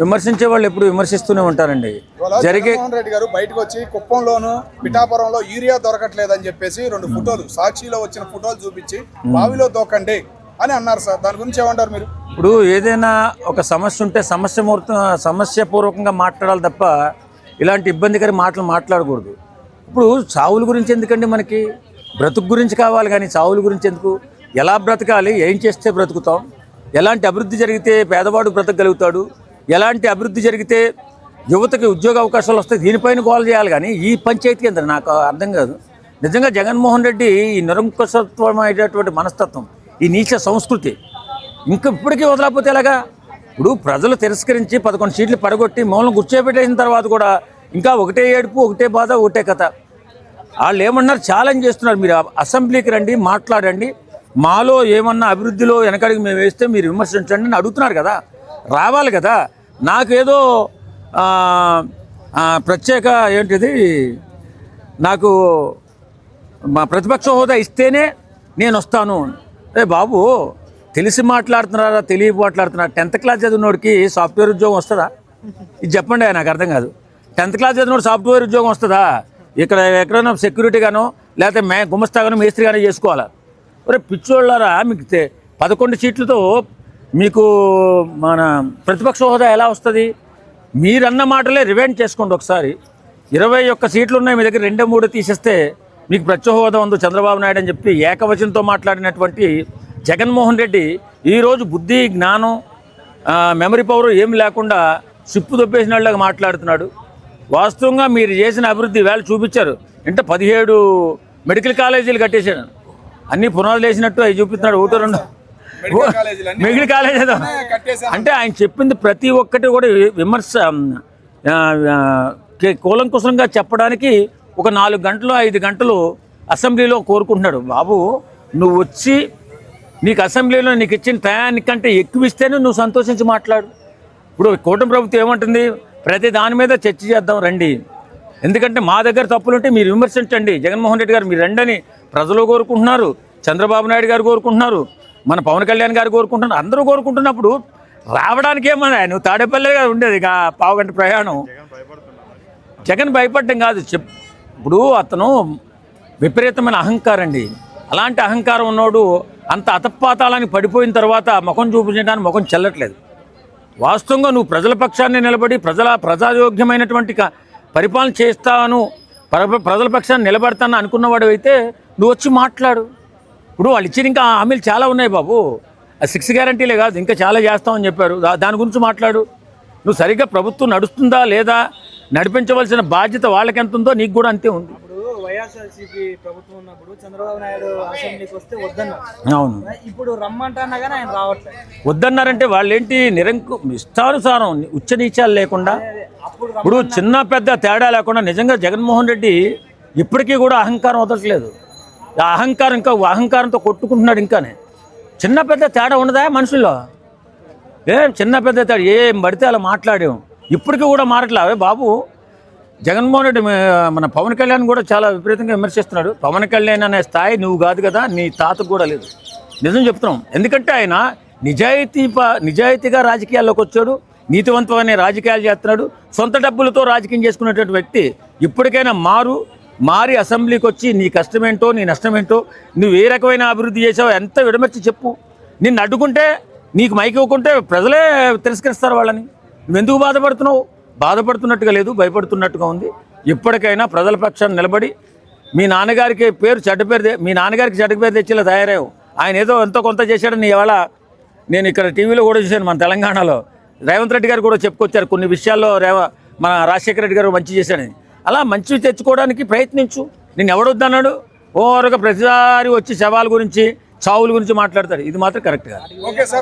విమర్శించే వాళ్ళు ఎప్పుడు విమర్శిస్తూనే ఉంటారండి. జరిగే రెడ్డి గారు బయటకు వచ్చి కుప్పంలోను పిఠాపురంలో యూరియా దొరకట్లేదని చెప్పేసి రెండు ఫోటోలు సాక్షిలో వచ్చిన ఫోటోలు చూపించి బావిలో దోకండి అని అన్నారు సార్. దాని గురించి ఏమంటారు మీరు? ఇప్పుడు ఏదైనా ఒక సమస్య ఉంటే సమస్య మూర్త సమస్యపూర్వకంగా మాట్లాడాలి తప్ప ఇలాంటి ఇబ్బందికర మాటలు మాట్లాడకూడదు. ఇప్పుడు చావుల గురించి ఎందుకండి మనకి? బ్రతుకు గురించి కావాలి కానీ చావుల గురించి ఎందుకు? ఎలా బ్రతకాలి? ఏం చేస్తే బ్రతుకుతాం? ఎలాంటి అభివృద్ధి జరిగితే పేదవాడు బ్రతకగలుగుతాడు? ఎలాంటి అభివృద్ధి జరిగితే యువతకి ఉద్యోగ అవకాశాలు వస్తాయి? దీనిపైన గోల్ చేయాలి కానీ ఈ పంచాయతీ కేంద్రం నాకు అర్థం కాదు. నిజంగా జగన్మోహన్ రెడ్డి ఈ నిరంకుశత్వమైనటువంటి మనస్తత్వం ఈ నీచ సంస్కృతి ఇంకా ఇప్పటికీ వదలకపోతే ఎలాగా? ఇప్పుడు ప్రజలు తిరస్కరించి పదకొండు సీట్లు పడగొట్టి మౌనం కూర్చోబెట్టేసిన తర్వాత కూడా ఇంకా ఒకటే ఏడుపు ఒకటే బాధ ఒకటే కథ. వాళ్ళు ఏమన్నారు? ఛాలెంజ్ చేస్తున్నారు. మీరు అసెంబ్లీకి రండి మాట్లాడండి. మాలో ఏమన్నా అభివృద్ధిలో వెనకడికి మేము వేస్తే మీరు విమర్శించండి అని అడుగుతున్నారు కదా. రావాలి కదా. నాకేదో ప్రత్యేక ఏంటిది నాకు మా ప్రతిపక్ష హోదా ఇస్తేనే నేను వస్తాను. ఏ బాబు తెలిసి మాట్లాడుతున్నారా తెలియ మాట్లాడుతున్నారా? టెన్త్ క్లాస్ చదివినోడికి సాఫ్ట్వేర్ ఉద్యోగం వస్తుందా? ఇది చెప్పండి నాకు అర్థం కాదు. టెన్త్ క్లాస్ చదివినోడు సాఫ్ట్వేర్ ఉద్యోగం వస్తుందా? ఇక్కడ ఎక్కడైనా సెక్యూరిటీగానో లేకపోతే మే గుమస్తాగానో మేస్త్రిగానో చేసుకోవాలా? ఒరే పిచ్చోళ్ళారా? మీకు పదకొండు సీట్లతో మీకు మన ప్రతిపక్ష హోదా ఎలా వస్తుంది? మీరన్న మాటలే రివైండ్ చేసుకోండి ఒకసారి. ఇరవై ఒక్క సీట్లు ఉన్నాయి మీ దగ్గర రెండో మూడు తీసేస్తే మీకు ప్రత్యేక హోదా ఉందో చంద్రబాబు నాయుడు అని చెప్పి ఏకవచనంతో మాట్లాడినటువంటి జగన్మోహన్ రెడ్డి ఈరోజు బుద్ధి జ్ఞానం మెమరీ పవర్ ఏం లేకుండా సిప్పు దొబ్బేసిన వాళ్ళగా మాట్లాడుతున్నాడు. వాస్తవంగా మీరు చేసిన అభివృద్ధి వేళ చూపించారు. అంటే పదిహేడు మెడికల్ కాలేజీలు కట్టేశాడు అన్ని పునాదులు వేసినట్టు అవి చూపిస్తున్నాడు ఒకటో రెండు మెడికల్ కాలేజ్ అంటే ఆయన చెప్పింది ప్రతి ఒక్కటి కూడా విమర్శ ఆ, ఆ, కే- కూలంకుశంగా చెప్పడానికి ఒక నాలుగు గంటలు ఐదు గంటలు అసెంబ్లీలో కోరుకుంటున్నాడు. బాబు నువ్వు వచ్చి నీకు అసెంబ్లీలో నీకు ఇచ్చిన టయానికంటే ఎక్కువ ఇస్తేనే నువ్వు సంతోషించి మాట్లాడు. ఇప్పుడు కూటమి ప్రభుత్వం ఏమంటుంది? ప్రతి దాని మీద చర్చ చేద్దాం రండి. ఎందుకంటే మా దగ్గర తప్పులుంటే మీరు విమర్శించండి. జగన్మోహన్ రెడ్డి గారు మీరు రండని ప్రజలు కోరుకుంటున్నారు. చంద్రబాబు నాయుడు గారు కోరుకుంటున్నారు. మన పవన్ కళ్యాణ్ గారు కోరుకుంటున్నారు అందరూ కోరుకుంటున్నప్పుడు రావడానికి ఏమన్నా నువ్వు తాడేపల్లి గారు ఉండేది ఇక పావుగంట ప్రయాణం. జగన్ భయపడటం కాదు. చెప్ ఇప్పుడు అతను విపరీతమైన అహంకారం అండి. అలాంటి అహంకారం ఉన్నోడు అంత అతపాతాలని పడిపోయిన తర్వాత ముఖం చూపించడానికి ముఖం చెల్లట్లేదు. వాస్తవంగా నువ్వు ప్రజల పక్షాన్ని నిలబడి ప్రజల ప్రజాయోగ్యమైనటువంటి పరిపాలన చేస్తాను ప్రజల పక్షాన్ని నిలబడతాను అనుకున్నవాడు అయితే నువ్వు వచ్చి మాట్లాడు. ఇప్పుడు వాళ్ళు ఇచ్చిన ఇంకా హామీలు చాలా ఉన్నాయి బాబు. ఆ సిక్స్ గ్యారంటీలే కాదు ఇంకా చాలా చేస్తామని చెప్పారు. దాని గురించి మాట్లాడు. నువ్వు సరిగ్గా ప్రభుత్వం నడుస్తుందా లేదా? నడిపించవలసిన బాధ్యత వాళ్ళకి ఎంత ఉందో నీకు కూడా అంతే ఉంది. వైఎస్ఆర్సీపీ ప్రభుత్వం ఉన్నప్పుడు చంద్రబాబు నాయుడు అసెంబ్లీకి వస్తే వద్దన్నారు. అవును. ఇప్పుడు రమ్మంటున్నా కానీ ఆయన రావట్లేదు. వద్దన్నారంటే వాళ్ళేంటి నిరంకు ఇష్టానుసారం ఉచ్చ నీచాలు లేకుండా ఇప్పుడు చిన్న పెద్ద తేడా లేకుండా నిజంగా జగన్మోహన్ రెడ్డి ఇప్పటికీ కూడా అహంకారం వదలట్లేదు. అహంకారం ఇంకా అహంకారంతో కొట్టుకుంటున్నాడు ఇంకానే. చిన్న పెద్ద తేడా ఉండదా మనుషుల్లో? ఏం చిన్న పెద్ద తేడా? ఏం పడితే అలా మాట్లాడాం? ఇప్పటికీ కూడా మారట్లే అవే బాబు జగన్మోహన్ రెడ్డి మన పవన్ కళ్యాణ్ కూడా చాలా విపరీతంగా విమర్శిస్తున్నాడు. పవన్ కళ్యాణ్ అనే స్థాయి నువ్వు కాదు కదా నీ తాతకు కూడా లేదు. నిజం చెప్తున్నాం. ఎందుకంటే ఆయన నిజాయితీ ప- నిజాయితీగా రాజకీయాల్లోకి వచ్చాడు. నీతివంతమైన రాజకీయాలు చేస్తున్నాడు. సొంత డబ్బులతో రాజకీయం చేసుకునేటువంటి వ్యక్తి ఇప్పటికైనా మారు మారి అసెంబ్లీకి వచ్చి నీ కష్టమేంటో నీ నష్టమేంటో నువ్వు ఏ రకమైన అభివృద్ధి చేసావు ఎంత విడమర్చి చెప్పు. నిన్ను అడ్డుకుంటే నీకు మైకి ఇవ్వకుంటే ప్రజలే తిరస్కరిస్తారు వాళ్ళని. నువ్వెందుకు బాధపడుతున్నావు? బాధపడుతున్నట్టుగా లేదు భయపడుతున్నట్టుగా ఉంది. ఇప్పటికైనా ప్రజల పక్షాన్ని నిలబడి మీ నాన్నగారికి పేరు చెడ్డ పేరు మీ నాన్నగారికి చెడ్డ పేరు తెచ్చేలా తయారయ్యావు. ఆయన ఏదో ఎంతో కొంత చేశాడని ఇవాళ నేను ఇక్కడ టీవీలో కూడా చూశాను మన తెలంగాణలో. రేవంత్ రెడ్డి గారు కూడా చెప్పుకొచ్చారు కొన్ని విషయాల్లో రేవ మన రాజశేఖర రెడ్డి గారు మంచి చేశాడని. అలా మంచివి తెచ్చుకోవడానికి ప్రయత్నించు. నేను ఎవడొద్దన్నాడు? ఓరగా ప్రతిసారి వచ్చి శవాల గురించి చావుల గురించి మాట్లాడతాడు. ఇది మాత్రం కరెక్ట్ కాదు. Okay sir.